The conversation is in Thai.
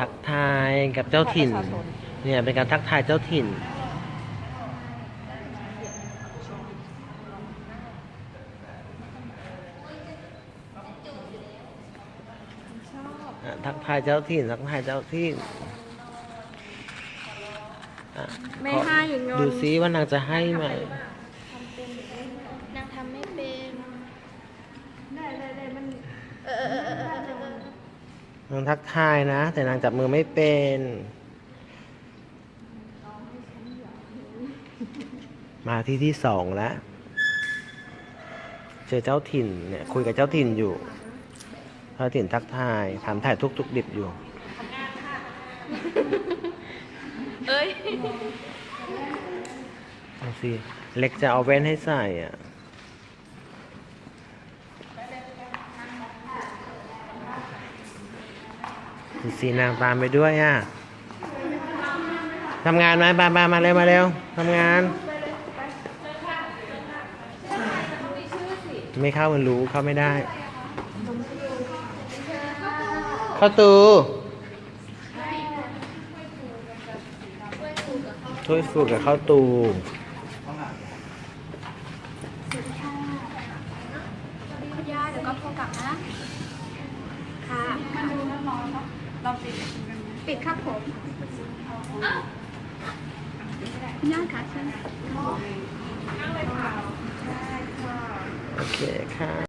ทักทายกับเจ้าถิ่นประชาชนเนี่ยเป็นการทักทายเจ้าถิ่นชอบอะทักทายเจ้าถิ่น ทักทายเจ้าถิ่นอะไม่ขอให้เงินดูซิว่านางจะให้ไหมนางทำไม่เป็น ได้ได้ได้มัน เออ นางทักทายนะ แต่นางจับมือไม่เป็นมาที่ที่สองแล้ว เจอเจ้าถิ่นเนี่ยคุยกับเจ้าถิ่นอยู่ เจ้าถิ่นทักทายถามถ่ายทุกทุกๆดิบอยู่ เอ้ย เอาสิ เล็กจะเอาแว่นให้ใส่อะ ดูสีนางตามไปด้วยอะทำงานไหมมามามาเร็ว มาเร็วทำงาน ไม่เข้ามันรู้เข้าไม่ได้ เข้าตูถ้วยฟูกับข้าวตูคุณย่าเดี๋ยวก็โทรกลับนะ มันดูแล้วร้อน เนาะเราปิดปิดครับผมย่าค่ะเชิญโอเคค่ะ